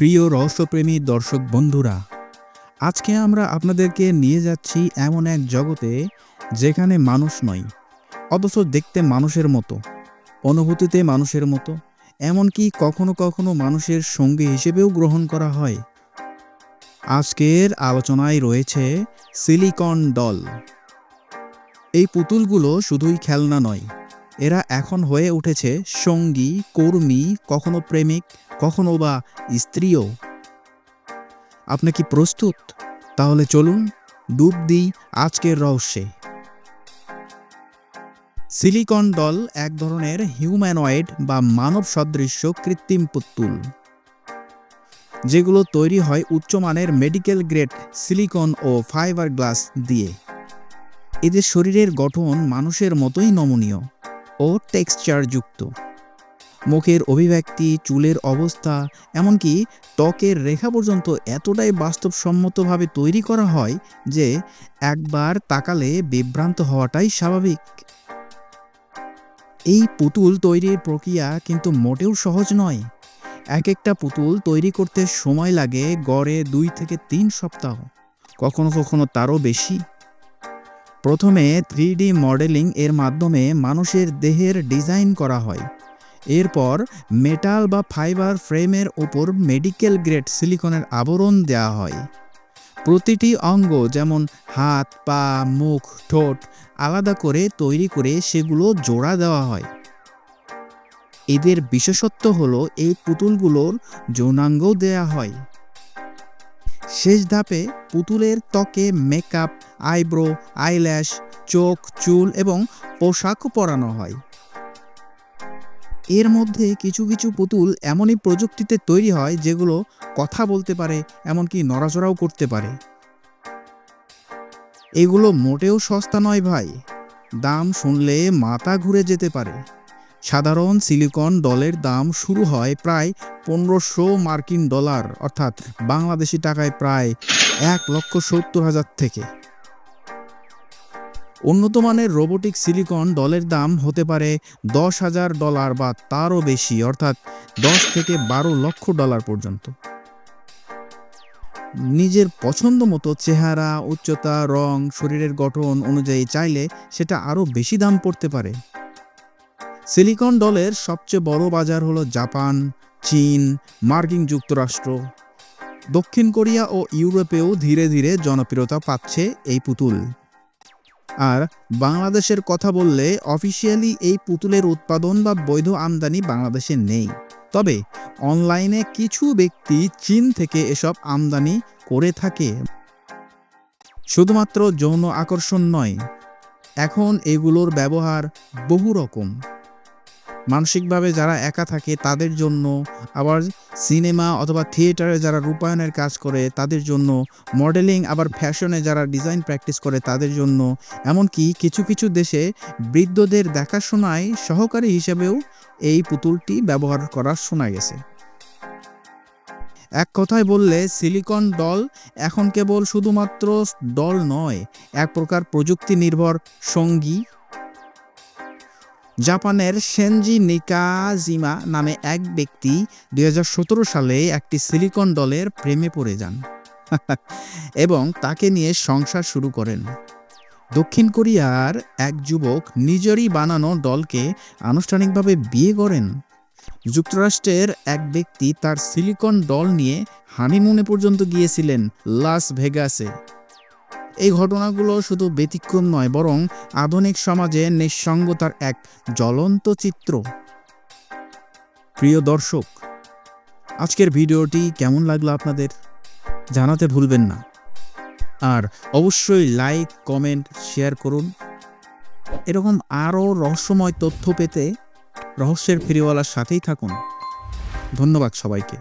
প্রিয় রহস্যপ্রেমী দর্শক বন্ধুরা, আজকে আমরা আপনাদেরকে নিয়ে যাচ্ছি এমন এক জগতে যেখানে মানুষ নয়, অথচ দেখতে মানুষের মতো, অনুভূতিতে মানুষের মতো, এমনকি কখনো কখনো মানুষের সঙ্গী হিসেবেও গ্রহণ করা হয়। আজকের আলোচনায় রয়েছে সিলিকন ডল। এই পুতুলগুলো শুধুই খেলনা নয়, এরা এখন হয়ে উঠেছে সঙ্গী, কর্মী, কখনো প্রেমিক কখনো বা স্ত্রীও। আপনি কি প্রস্তুত? তাহলে চলুন ডুব দিই আজকের রহস্যে। সিলিকন ডল এক ধরনের হিউম্যানয়েড বা মানব সদৃশ্য কৃত্রিম পুতুল, যেগুলো তৈরি হয় উচ্চমানের মেডিকেল গ্রেড সিলিকন ও ফাইবার গ্লাস দিয়ে। এদের শরীরের গঠন মানুষের মতোই নমনীয় ও টেক্সচারযুক্ত। মুখের অভিব্যক্তি, চুলের অবস্থা, এমনকি ত্বকের রেখা পর্যন্ত এতটাই বাস্তবসম্মতভাবে তৈরি করা হয় যে একবার তাকালে বিভ্রান্ত হওয়াটাই স্বাভাবিক। এই পুতুল তৈরির প্রক্রিয়া কিন্তু মোটেও সহজ নয়। এক একটা পুতুল তৈরি করতে সময় লাগে গড়ে দুই থেকে তিন সপ্তাহ, কখনো কখনো তারও বেশি। প্রথমে থ্রি মডেলিং এর মাধ্যমে মানুষের দেহের ডিজাইন করা হয়। এরপর মেটাল বা ফাইবার ফ্রেমের ওপর মেডিকেল গ্রেড সিলিকনের আবরণ দেওয়া হয়। প্রতিটি অঙ্গ যেমন হাত, পা, মুখ, ঠোঁট আলাদা করে তৈরি করে সেগুলো জোড়া দেওয়া হয়। এদের বিশেষত্ব হলো এই পুতুলগুলোর যৌনাঙ্গ দেয়া হয়। শেষ ধাপে পুতুলের ত্বকে মেকআপ আইব্রো আইল্যাশ চোখ, চুল এবং পোশাকও পরানো হয়। এর মধ্যে কিছু কিছু পুতুল এমনই প্রযুক্তিতে তৈরি হয় যেগুলো কথা বলতে পারে, এমনকি নড়াচড়াও করতে পারে। এগুলো মোটেও সস্তা নয় ভাই। দাম শুনলে মাথা ঘুরে যেতে পারে। সাধারণ সিলিকন ডলের দাম শুরু হয় প্রায় পনেরোশো মার্কিন ডলার, অর্থাৎ বাংলাদেশি টাকায় প্রায় এক লক্ষ সত্তর হাজার থেকে। উন্নত মানের রোবোটিক সিলিকন ডলের দাম হতে পারে দশ হাজার ডলার বা তারও বেশি, অর্থাৎ দশ থেকে বারো লক্ষ ডলার পর্যন্ত। নিজের পছন্দ মতো চেহারা, উচ্চতা, রং, শরীরের গঠন অনুযায়ী চাইলে সেটা আরও বেশি দাম পড়তে পারে। সিলিকন ডলের সবচেয়ে বড় বাজার হলো জাপান, চীন, মার্কিন যুক্তরাষ্ট্র। দক্ষিণ কোরিয়া ও ইউরোপেও ধীরে ধীরে জনপ্রিয়তা পাচ্ছে এই পুতুল। আর বাংলাদেশের কথা বললে অফিসিয়ালি এই পুতুলের উৎপাদন বা বৈধ আমদানি বাংলাদেশে নেই। তবে অনলাইনে কিছু ব্যক্তি চীন থেকে এসব আমদানি করে থাকে। শুধুমাত্র যৌন আকর্ষণ নয়, এখন এগুলোর ব্যবহার বহু রকম। মানসিকভাবে যারা একা থাকে তাদের জন্য, আবার সিনেমা অথবা থিয়েটারে যারা রূপায়ণের কাজ করে তাদের জন্য, মডেলিং, আবার ফ্যাশনে যারা ডিজাইন প্র্যাকটিস করে তাদের জন্য, এমনকি কিছু কিছু দেশে বৃদ্ধদের দেখাশোনায় সহকারী হিসেবেও এই পুতুলটি ব্যবহার করা শোনা গেছে। এক কথায় বললে, সিলিকন ডল এখন কেবল শুধুমাত্র ডল নয়, এক প্রকার প্রযুক্তি নির্ভর সঙ্গী জাপানের সেনজি নিকাজিমা নামে এক ব্যক্তি দুই হাজার সতেরো সালে একটি সিলিকন ডলের প্রেমে পড়ে যান এবং তাকে নিয়ে সংসার শুরু করেন। দক্ষিণ কোরিয়ার এক যুবক নিজেরই বানানো দলকে আনুষ্ঠানিকভাবে বিয়ে করেন। যুক্তরাষ্ট্রের এক ব্যক্তি তার সিলিকন ডল নিয়ে হানিমুনে পর্যন্ত গিয়েছিলেন লাস ভেগাসে। এই ঘটনাগুলো শুধু ব্যতিক্রম নয়, বরং আধুনিক সমাজে নিঃসঙ্গতার এক জ্বলন্ত চিত্র। প্রিয় দর্শক, আজকের ভিডিওটি কেমন লাগল আপনাদের জানাতে ভুলবেন না। আর অবশ্যই লাইক, কমেন্ট, শেয়ার করুন। এরকম আরও রহস্যময় তথ্য পেতে রহস্যের ফেরিওয়ালার সাথেই থাকুন। ধন্যবাদ সবাইকে।